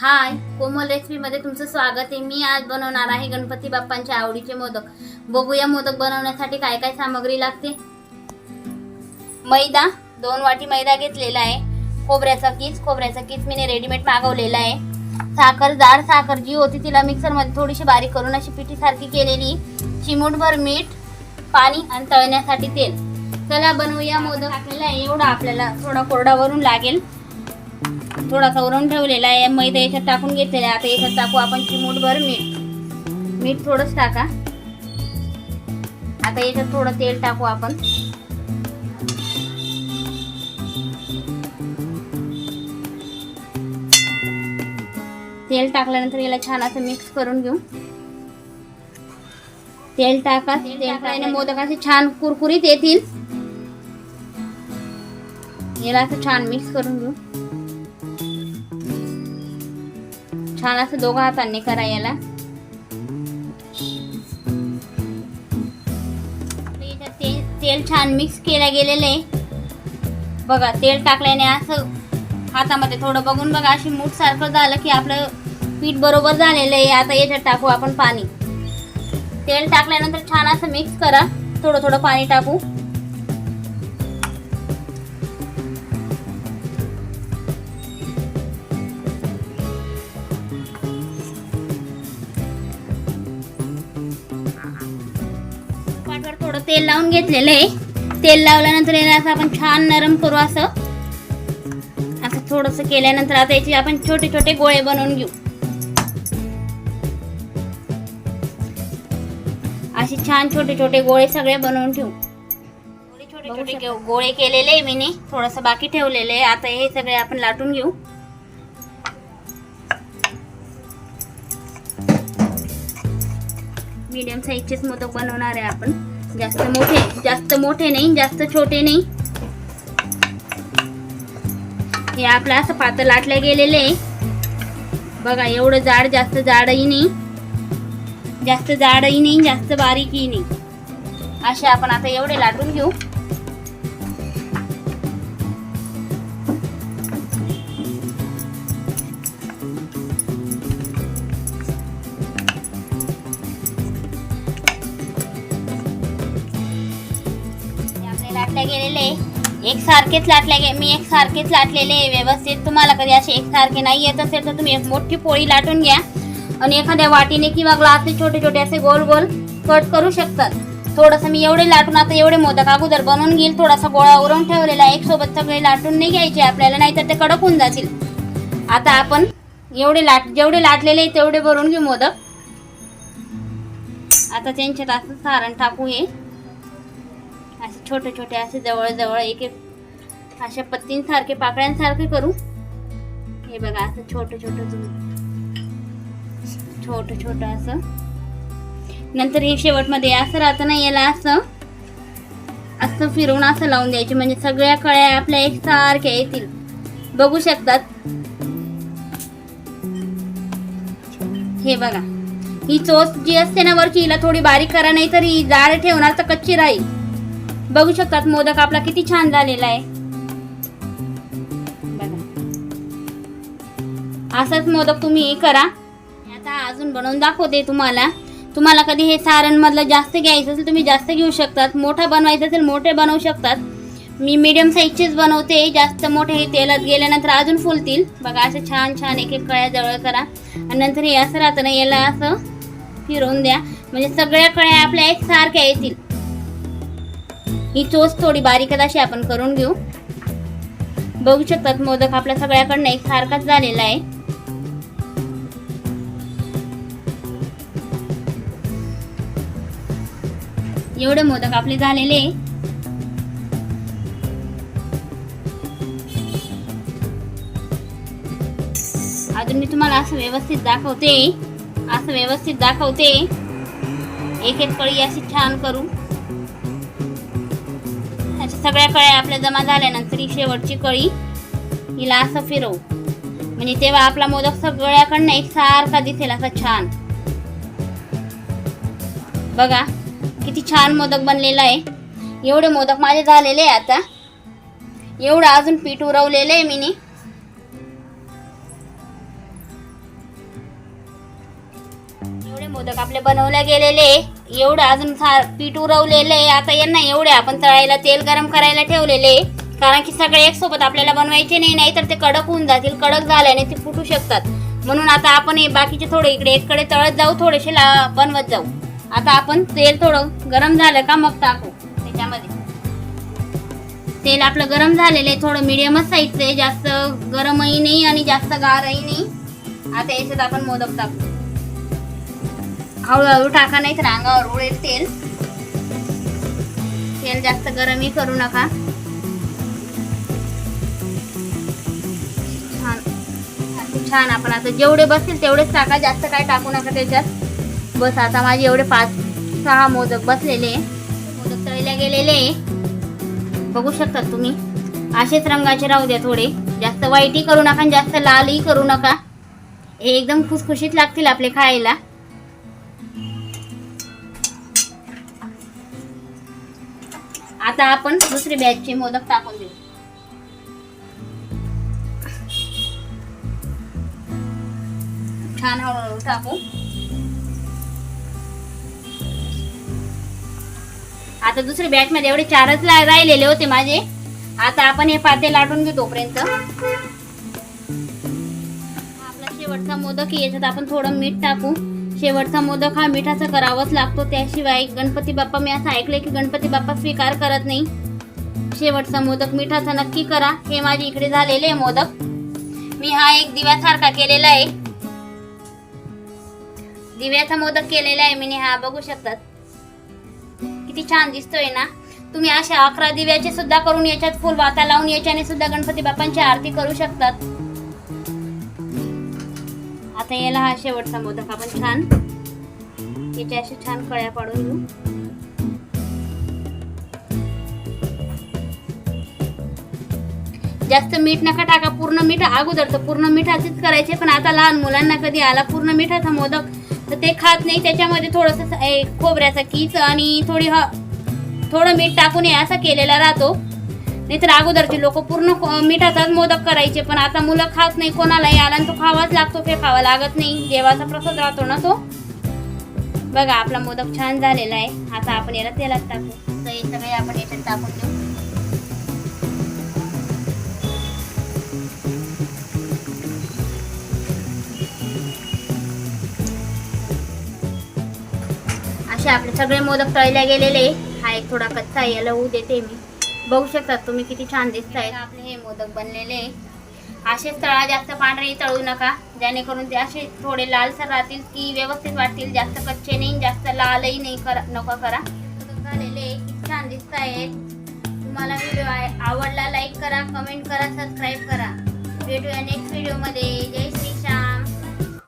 हाय कोमल रेसिपीमध्ये तुमचं स्वागत आहे. मी आज बनवणार आहे गणपती बाप्पांच्या आवडीचे मोदक. बघूया मोदक बनवण्यासाठी काय काय सामग्री लागते. मैदा दोन वाटी मैदा घेतलेला आहे. खोबऱ्याचा कीस खोबऱ्याचा कीस मी रेडीमेड मागवलेला आहे. साखर जाड साखर जी होती तिला मिक्सरमध्ये थोडीशी बारीक करून अशी पिठीसारखी केलेली. चिमूटभर मीठ पाणी आणि तळण्यासाठी तेल. चला बनवूया मोदक. आपल्याला एवढा आपल्याला थोडा कोरडा वरून लागेल. थोडासा वरून ठेवलेला आहे. मैदा याच्यात टाकून घेतलेला आहे. आता याच्यात टाकू आपण चिमूटभर मीठ. मीठ थोडंच टाका. आता याच्यात थोडं तेल टाकू आपण. तेल टाकल्यानंतर याला छान असं मिक्स करून घेऊ. तेल टाका. तेल टाकल्याने मोदक असे छान कुरकुरीत येतील. याला असं छान मिक्स करून घेऊ. छान असं दोघं हातांनी करा याला तेल तेल छान मिक्स केलं गेलेलं आहे. बघा तेल टाकल्याने असं हातामध्ये थोडं बघून बघा अशी मूठ सारखं झालं की आपलं पीठ बरोबर झालेलं आहे. आता याच्यात टाकू आपण पाणी. तेल टाकल्यानंतर छान असं मिक्स करा. थोडं थोडं पाणी टाकू. तेल लावून घेतलेलं आहे. तेल लावल्यानंतर याला असं आपण छान नरम करू असं. असं थोडस केल्यानंतर आता याचे आपण छोटे छोटे गोळे बनवून घेऊ. असे छान छोटे छोटे गोळे सगळे बनवून ठेवू. छोटे छोटे गोळे केलेले मी थोडस बाकी ठेवलेले आहे. आता हे सगळे आपण लाटून घेऊ. मीडियम साईजचेच मोदक बनवणार आहे आपण. जास्त मोठे जास्त मोठे नाही जास्त छोटे नाही. हे आपलं असं पातळ लाटलं गेलेलं आहे. बघा एवढं जाड जास्त जाडही नाही. जास्त जाडही नाही जास्त बारीकही नाही. असे आपण आता एवढे लाटून घेऊ. लाटल्या गेलेले एकसारखेच लाटल्या गे मी एक सारखेच लाटलेले आहे व्यवस्थित. तुम्हाला कधी असे एकसारखे नाही येत असेल तर तुम्ही एक मोठी पोळी लाटून घ्या. आणि एखाद्या वाटीने किंवा ग्लासने छोटे छोटे असे गोल गोल कट करू शकतात. थोडंसं मी एवढे लाटून आता एवढे मोदक अगोदर बनवून घेईल. थोडासा गोळा उरून ठेवलेला आहे. एक सोबत सगळे लाटून नाही घ्यायचे आपल्याला नाहीतर ते कडक होऊन जातील. आता आपण एवढे लाट जेवढे लाटलेले तेवढे भरून घेऊ मोदक. आता त्यांच्यात असं सारण टाकू हे. असे छोटे छोटे असे जवळजवळ एक एक अशा पत्तींसारखे पाकळ्यांसारखे करू. हे बघा असं छोटं छोटं छोटं छोटं असं. नंतर हे शेवटमध्ये असं राहतं ना याला असं असं फिरवून असं लावून द्यायचे. म्हणजे सगळ्या कळ्या आपल्या एक सारख्या येतील. बघू शकतात. हे बघा. ही चोच जी असते ना वरची हिला थोडी बारीक करा नाही तर ही जाड ठेवणार तर कच्ची राहील. बघू शकतात मोदक आपला किती छान झालेला आहे. बघा. असाच मोदक तुम्ही करा. आता अजून बनवून दाखवते तुम्हाला. तुम्हाला कधी हे सारण मधलं जास्त घ्यायचं असेल तुम्ही जास्त घेऊ शकतात. मोठा बनवायचं असेल मोठे बनवू शकतात. मी मीडियम साईजचेच बनवते. जास्त मोठे हे तेलात गेल्यानंतर अजून फुलतील. बघा असं छान छान एक एक कळ्या जवळ करा. आणि नंतर हे असं राहतं ना याला असं फिरवून द्या. म्हणजे सगळ्या कळ्या आपल्या एक सारख्या येतील. ही चोच थोडी बारीकच अशी आपण करून घेऊ. बघू शकतात मोदक आपल्या सगळ्याकडनं एक सारखाच झालेला आहे. एवढे मोदक आपले झालेले आहे. अजून मी तुम्हाला असं व्यवस्थित दाखवते. असं व्यवस्थित दाखवते. एक एक कळी अशी छान करू. अशा सगळ्या कळ्या आपल्या जमा झाल्यानंतर ही शेवटची कळी हिला असं फिरवू. म्हणजे तेव्हा आपला मोदक सगळ्याकडनं एक सारखा दिसेल असा छान. बघा किती छान मोदक बनलेला आहे. एवढे मोदक माझे झालेले आहे आता. एवढं अजून पीठ उरवलेलं आहे मी एवढे मोदक आपले बनवले गेलेले आहे. एवढं अजून सा- पीठ उरवलेलं आहे आता यांना एवढे आपण तळायला तेल गरम करायला ठेवलेले आहे. कारण की सगळे एकसोबत आपल्याला बनवायचे नाही नाहीतर ते कडक होऊन जातील कडक झाल्याने ते फुटू शकतात. म्हणून आता आपण हे बाकीचे थोडे इकडे एककडे तळत जाऊ थोडेसे ला बनवत जाऊ. आता आपण तेल थोडं गरम झालं का मग टाकू. त्याच्यामध्ये. तेल आपलं गरम झालेलं आहे थोडं मिडियमच साईजचं आहे. जास्त गरमही नाही आणि जास्त गारही नाही. आता याच्यात आपण मोदक टाकू. हळूहळू टाका नाही तर अंगावर उडेल तेल. तेल जास्त गरमही करू नका. छान छान आपण आता जेवढे बसतील तेवढेच टाका जास्त काय टाकू नका त्याच्यात. बस आता माझे एवढे पाच सहा मोदक बसलेले आहे. मोदक तळल्या गेलेले आहे. बघू शकता तुम्ही. असेच रंगाचे राहू द्या थोडे. जास्त वाईटही करू नका आणि जास्त लालही करू नका. हे एकदम खुसखुशीत लागतील आपले खायला. आता आपण दुसरी बॅचचे मोदक टाकून देऊ. छान हळूहळू टाकू. आता दुसऱ्या बॅच मध्ये एवढे चारच ला- राहिलेले होते माझे. आता आपण हे पाते लाटून घेऊ तोपर्यंत. आपला शेवटचा मोदक याच्यात आपण थोडं मीठ टाकू. शेवटचा मोदक हा मिठाचा करावाच लागतो. त्याशिवाय गणपती बाप्पा मी असं ऐकलंय की गणपती बाप्पा स्वीकार करत नाही. शेवटचा मोदक मिठाचा नक्की करा. हे माझे इकडे झालेले आहे मोदक. मी हा एक दिव्यासारखा केलेला आहे. दिव्याचा मोदक केलेला आहे. मी हा बघू शकतात. किती छान दिसतोय ना? तुम्ही अशा अकरा दिव्याचे सुद्धा करून याच्यात फुल वाता लावून याच्याने सुद्धा गणपती बाप्पांची आरती करू शकतात. आता याला हा शेवटचा मोदक. आपण छान याच्या अशा छान कळ्या पाडून घेऊ. जास्त मीठ नका टाका. पूर्ण मीठ अगोदर तर पूर्ण मिठाचेच करायचे पण आता लहान मुलांना कधी आला पूर्ण मिठाचा मोदक तर ते खात नाही. त्याच्यामध्ये थोडस खोबऱ्याचा कीच आणि थोडी ह थोडं मीठ टाकून हे असा केलेला राहतो. नाहीतर अगोदरचे लोक पूर्ण मिठाचाच मोदक करायचे पण आता मुलं खात नाही कोणालाही आला तो खावाच लागतो ते खावा लागत नाही. देवाचा प्रसाद राहतो ना तो. बघा आपला मोदक छान झालेला आहे. आता आपण याला तेलात टाकू. तर हे सगळे आपण याच्यात टाकून देऊ. असे आपले सगळे मोदक तळल्या गेलेले हा एक थोडा कच्चा आहे, याला होऊ देते मी. बघू शकता तुम्ही किती छान दिसत आहेत आपले हे मोदक बनलेले. असेच तळा जास्त पांढरे तळू नका. जेणेकरून ते असे थोडे लालसर राहतील की व्यवस्थित वाटतील. जास्त कच्चे नाही जास्त लालही नाही करा नको करा. झालेले किती छान दिसत आहेत तुम्हाला व्हिडिओ आवडला लाईक करा कमेंट करा सबस्क्राईब करा. भेटूया नेक्स्ट व्हिडिओमध्ये जय